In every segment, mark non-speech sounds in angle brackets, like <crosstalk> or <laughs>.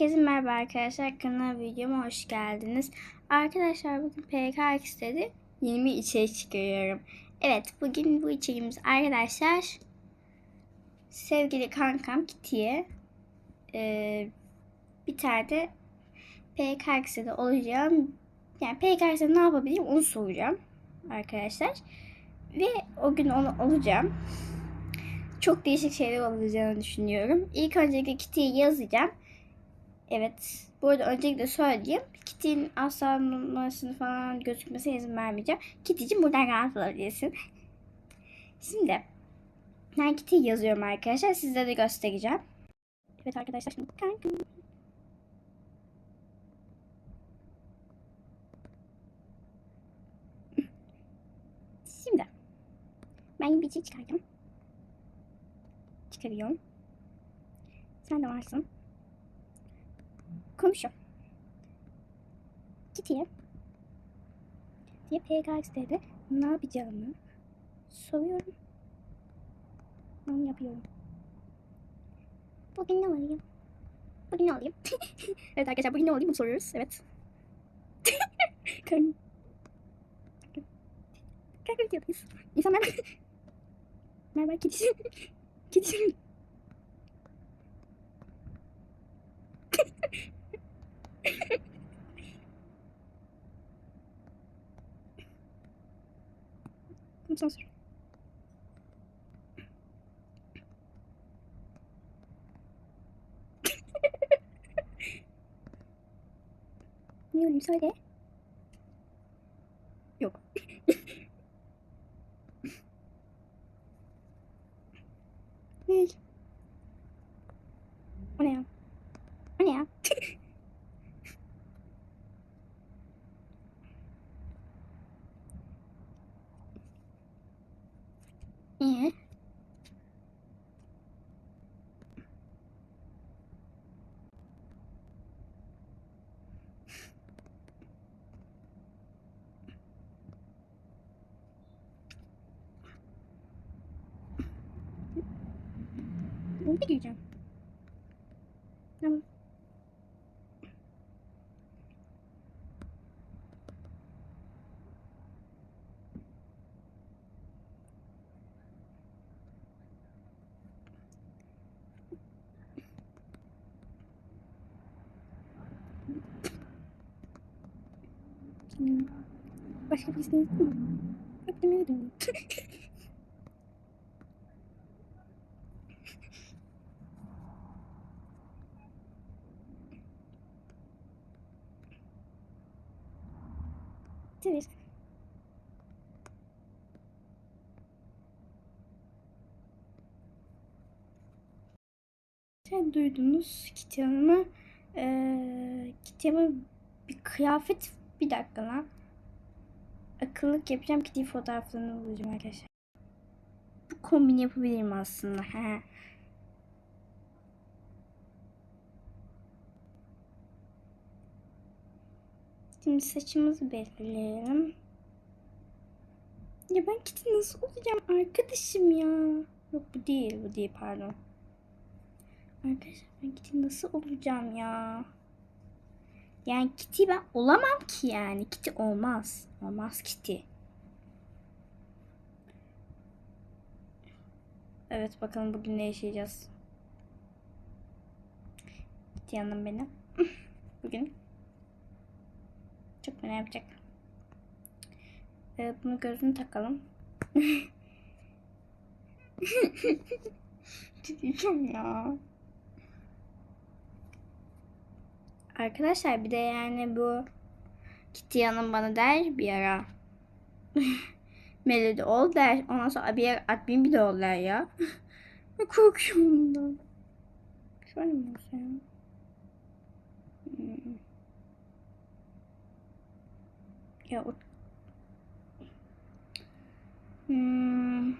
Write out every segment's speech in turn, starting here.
Herkese merhaba arkadaşlar. Kanal videoma hoş geldiniz. Arkadaşlar bugün PKX istedi. Yeni bir içerik çıkarıyorum. Evet bugün bu içeriğimiz arkadaşlar sevgili kankam Kitty'ye e, bir tane de PKX'de olacağım. Yani PKX'de ne yapabilirim onu soracağım arkadaşlar. Ve o gün onu olacağım. Çok değişik şeyler olacağını düşünüyorum. İlk öncelikle Kitty'yi yazacağım. Evet. Bu arada öncelikle söyleyeyim. Kitty'nin asla numarasını falan gözükmesine izin vermeyeceğim. Kitty'cim buradan rahat olabilirsin. Şimdi ben Kitty'yi yazıyorum arkadaşlar. Size de göstereceğim. Evet arkadaşlar şimdi kankam. Şimdi ben bir şey çıkartacağım. Çıkarıyorum. Sen de varsın. Konuşuyor. Kitty'ye diye PKX'de ne yapacağımı soruyorum. Onu yapıyorum. Bugün ne olayım? Bugün ne olayım? <laughs> evet arkadaşlar bugün ne olayım bunu soruyoruz. Evet. Karnım. Kanka videodayız. İnsan merhaba. <laughs> merhaba <laughs> kedi. Kedi. Bunu sansür. Ne olayım söyle. Yok. ne? O ne ya? O ne ya? Niye? Bunu da giyeceğim. Tamam. Başka bir isteğiniz var mı? Demeye Tabii. Sen duydunuz Kitty Hanım'ı. Ee, Hanım'a bir kıyafet bir dakika lan. Akıllık yapacağım Kitty fotoğraflarını bulacağım arkadaşlar. Bu kombin yapabilirim aslında. <laughs> Şimdi saçımızı belirleyelim. Ya ben Kitty nasıl olacağım arkadaşım ya? Yok bu değil, bu değil pardon. Arkadaşlar ben Kitty nasıl olacağım ya? Yani Kitty ben olamam ki yani. Kitty olmaz. Olmaz Kitty. Evet bakalım bugün ne yaşayacağız. Kitty yanım benim. <laughs> Bugün çok fena yapacak. Evet bunu gözünü takalım. <laughs> Diyeceğim ya. Arkadaşlar bir de yani bu Kitty Hanım bana der bir ara. <laughs> Melody ol der. Ondan sonra bir ara admin bir de ol der ya. <laughs> Korkuyorum bundan. Şöyle mi olsun? Hmm. Ya o... Hmm.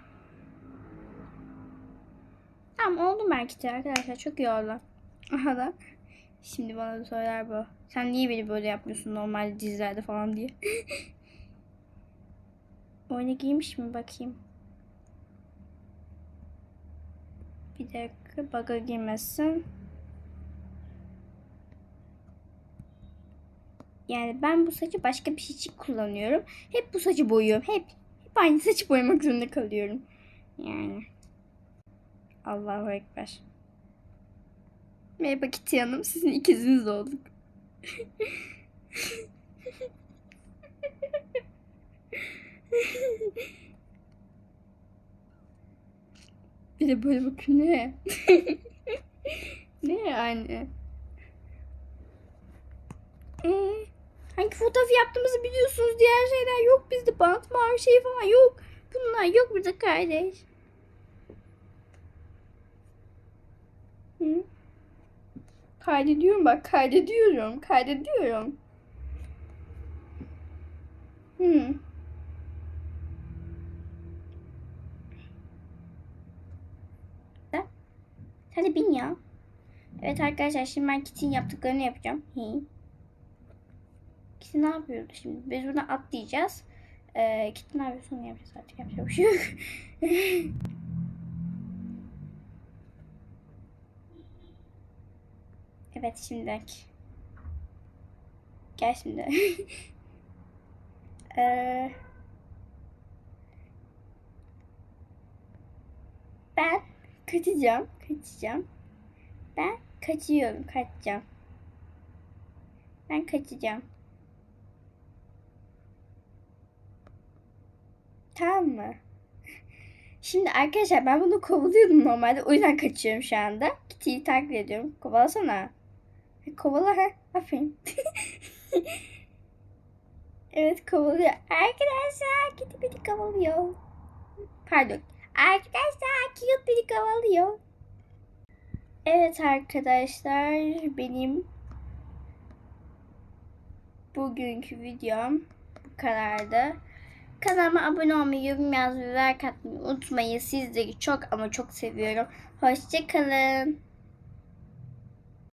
Tamam oldu belki de arkadaşlar. Çok iyi oldu. Aha da. Şimdi bana da söyler bu. Sen niye beni böyle yapmıyorsun normal dizilerde falan diye. <laughs> Oyuna giymiş mi bakayım. Bir dakika bug'a girmesin. Yani ben bu saçı başka bir şey için kullanıyorum. Hep bu saçı boyuyorum. Hep, hep aynı <laughs> saçı boyamak zorunda kalıyorum. Yani. Allahu Ekber. Merhaba Kitty Hanım. Sizin ikiziniz olduk. <laughs> Bir de böyle bakın ne? <laughs> ne yani? Ee, hangi fotoğrafı yaptığımızı biliyorsunuz. Diğer şeyler yok bizde. Bant mavi şey falan yok. Bunlar yok burada kardeş. Hı? Kaydediyorum bak kaydediyorum. Kaydediyorum. Hı. Hadi bin ya. Evet arkadaşlar şimdi ben Kitty'nin yaptıklarını yapacağım. Hi. Kitty ne yapıyordu şimdi? Biz buna atlayacağız. Ee, Kitty ne yapıyorsa onu yapacağız artık. Yapacak bir şey yok. <laughs> evet şimdi. Gel şimdi. <laughs> ee, ben kaçacağım. Kaçacağım. Ben kaçıyorum. Kaçacağım. Ben kaçacağım. Tamam mı? Şimdi arkadaşlar ben bunu kovalıyordum normalde. O yüzden kaçıyorum şu anda. Kitty'yi takip ediyorum. Kovalasana. Kovala ha. Aferin. <laughs> evet kovalıyor. Arkadaşlar Kitty beni kovalıyor. Pardon. Arkadaşlar cute beni kovalıyor. Evet arkadaşlar benim bugünkü videom bu kadardı. Kanalıma abone olmayı, yorum yazmayı like atmayı unutmayın. Sizleri çok ama çok seviyorum. Hoşçakalın.